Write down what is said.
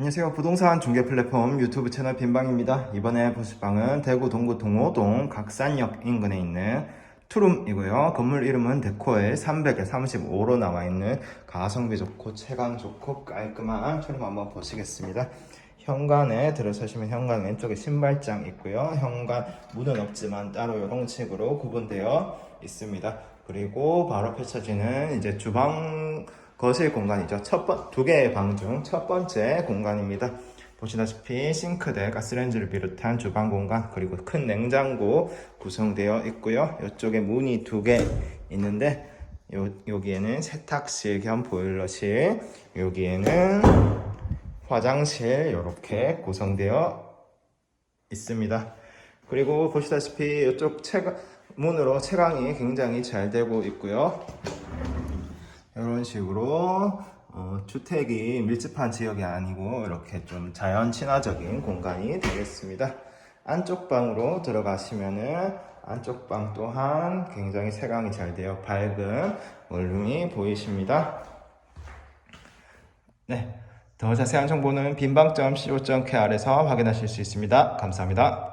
안녕하세요. 부동산 중개 플랫폼 유튜브 채널 빈방입니다. 이번에 보실 방은 대구 동구 동호동 각산역 인근에 있는 투룸이고요. 건물 이름은 데코엘 300에 35로 나와 있는 가성비 좋고 채광 좋고 깔끔한 투룸 한번 보시겠습니다. 현관에 들어서시면 현관 왼쪽에 신발장 있고요. 현관 문은 없지만 따로 이런 식으로 구분되어 있습니다. 그리고 바로 펼쳐지는 이제 주방 거실 공간이죠. 첫 번, 두 개의 방 중 첫 번째 공간입니다. 보시다시피 싱크대, 가스레인지를 비롯한 주방 공간, 그리고 큰 냉장고 구성되어 있고요. 이쪽에 문이 두 개 있는데, 요, 여기에는 세탁실 겸 보일러실, 여기에는 화장실 이렇게 구성되어 있습니다. 그리고 보시다시피 이쪽 채가, 문으로 채광이 굉장히 잘 되고 있고요. 이런 식으로 어, 주택이 밀집한 지역이 아니고 이렇게 좀 자연 친화적인 공간이 되겠습니다. 안쪽 방으로 들어가시면은 안쪽 방 또한 굉장히 채광이 잘 되어 밝은 원룸이 보이십니다. 네. 더 자세한 정보는 빈방점 co.kr에서 확인하실 수 있습니다. 감사합니다.